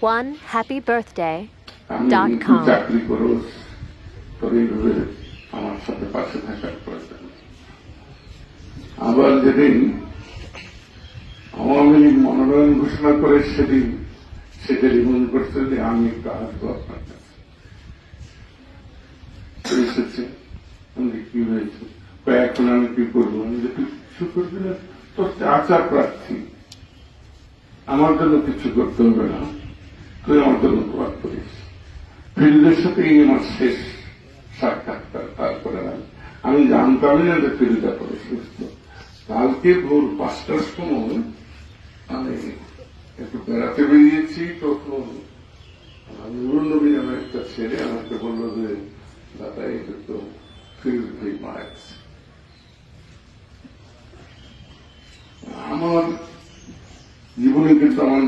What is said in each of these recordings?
Com. চাকরি করো তবে এইভাবে আমার সাথে পাশে থাকার প্রয়োজন। আবার যেদিন আওয়ামী লীগ মনোনয়ন ঘোষণা করে সেদিন সেটা মনে করছে যে আমি একটু আসব আপনার কাছে। এসেছে আমি কি হয়েছে এখন আমি কি করব? আমি যে কিছু করবি না তোর আচার প্রার্থী আমার জন্য কিছু করতে হবে না। তুই আমার জন্য দোয়া করিস। ফিল্ডের সাথে এই আমার শেষ সাক্ষাৎকার, তারপরে আমি আমি জানতামই না যে ফিল্ডটা করে সুস্থ। কালকে ভোর পাঁচটার সময় আমি একটু বেড়াতে বেরিয়েছি, তখন নুরুল নবী নামে একটা ছেলে আমাকে বলল যে, দাদা, এটা তো ফিল্ড ভাই মারা আমার জীবনে কিন্তু আমার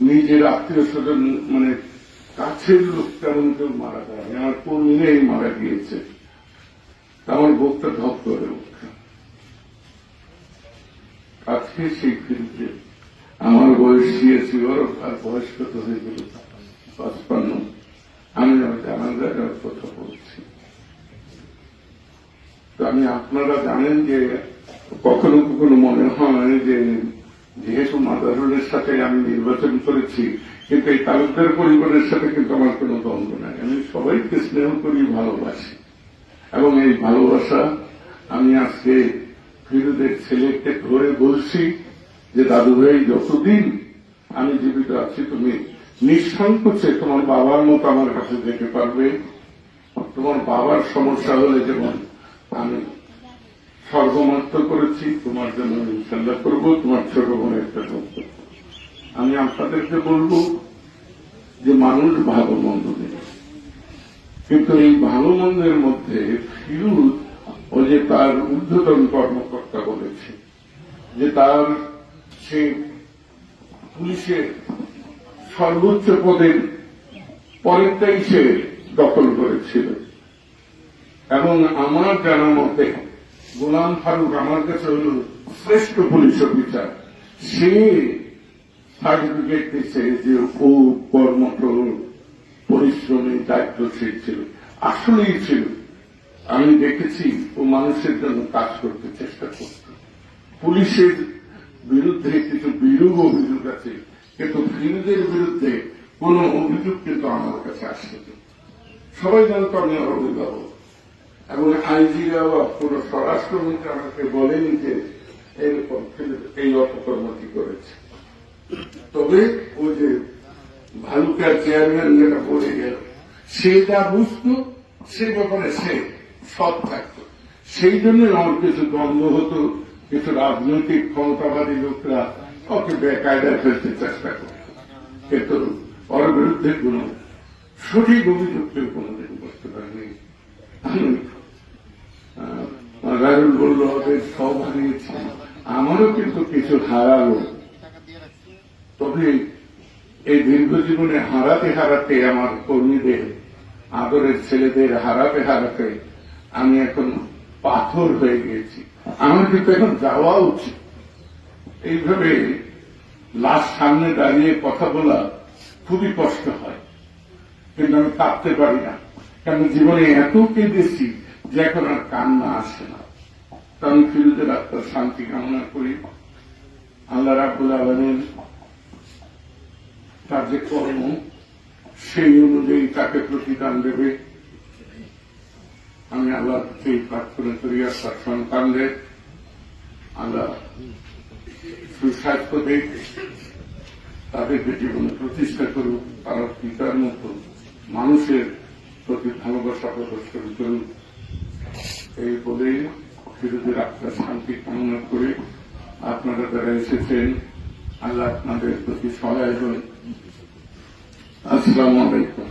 নিজের আত্মীয় স্বজন মানে কাছের লোক তেমন কেউ মারা যায় আমার কর্মীরাই মারা গিয়েছে। আমার বুকটা ধপ করে আজকে সেই ফিল্ডে আমার বয়স দিয়েছি, ওর আর বয়স কত হয়ে গেল পঁচপান্ন। আমি জায়গার কথা বলছি। তো আমি, আপনারা জানেন যে কখনো কখনো মনে হয় যে যেহেতু মাদারুলের সাথে আমি নির্বাচন করেছি, কিন্তু এই তালুকদার পরিবারের সাথে কিন্তু আমার কোনো দ্বন্দ্ব নাই। আমি সবাইকে স্নেহ করি, ভালোবাসি। এবং এই ভালোবাসা আমি আজকে ফিরুদের ছেলেকে ধরে বলছি যে, দাদু ভাই, যতদিন আমি জীবিত আছি, তুমি নিঃসংকোচে তোমার বাবার মতো আমার কাছে যেতে পারবে। তোমার বাবার সমস্যা হলে যেমন আমি সর্বমাত্র করেছি, তোমার জন্য ইনশাল্লাহ করব, তোমার ছোট বোনের আমি আপনাদেরকে বলব যে মানুষ ভালো মন্দ নেই। কিন্তু এই ভালো মন্দের মধ্যে ফিরুজ ও যে তার ঊর্ধ্বতন কর্মকর্তা বলেছে, যে তার সে পুলিশের সর্বোচ্চ পদের পরেরটাই সে দখল করেছিল। এবং আমার জানা মতে গোলাম ফারুক আমার কাছে হল শ্রেষ্ঠ পুলিশ অফিসার। সে সার্টিফিকেট দিচ্ছে যে ও কর্মঠ পরিশ্রমী দায়িত্বশীল ছিল, আসলেই ছিল। আমি দেখেছি ও মানুষের জন্য কাজ করতে চেষ্টা করত। পুলিশের বিরুদ্ধে কিছু বিরূপ অভিযোগ আছে, কিন্তু ফিরুজের বিরুদ্ধে কোন অভিযোগ কিন্তু আমার কাছে আসছে। সবাই জানত আমি অভিভাবক। এবং আইজিরাও কোন স্বরাষ্ট্রমন্ত্রী আমাকে বলেনি যে এরকম এই অপকর্মটি করেছে। তবে ওই যে ভালুকার চেয়ারম্যান যেটা বলে গেল, সে যা বুঝতো, সে ব্যাপারে সে সৎ থাকতো। সেই জন্য আমার কিছু দ্বন্দ্ব হতো, কিছু রাজনৈতিক ক্ষমতাবাদী লোকরা ওকে বেকায়দায় ফেলতে চেষ্টা করত। কিন্তু ওর বিরুদ্ধে কোন সঠিক অভিযোগ কেউ কোনোদিন করতে পারেনি। বলল সব হারিয়েছি আমারও কিন্তু কিছু হারালো। তবে এই দীর্ঘ জীবনে হারাতে হারাতে আমার কর্মীদের, আদরের ছেলেদের হারাতে হারাতে আমি এখন পাথর হয়ে গিয়েছি আমার কিন্তু এখন যাওয়া উচিত। এইভাবে লাশ সামনে দাঁড়িয়ে কথা বলা খুবই কষ্ট হয়। কিন্তু আমি কাঁদতে পারি না। কারণ জীবনে এত কেঁদেছি যে এখন আর কান্না আসে না। তো আমি ফিরুজের আত্মার শান্তি কামনা করি। আল্লাহ রাবুল আলমের তার যে কর্ম, সেই অনুযায়ী তাকে প্রতিদান দেবে। আমি আল্লাহ সেই প্রার্থনা করি, আর তার সন্তানদের আল্লাহ সুস্বাস্থ্য দেখ তাদেরকে জীবনে প্রতিষ্ঠা করুক, তারা পিতার মতো মানুষের প্রতি ভালোবাসা প্রদর্শন করুক। এই বলে বিরোধীর আপনার শান্তি কামনা করে। আপনারা যারা এসেছেন, আল্লাহ আপনাদের প্রতি সহায় হন আসসালামু আলাইকুম।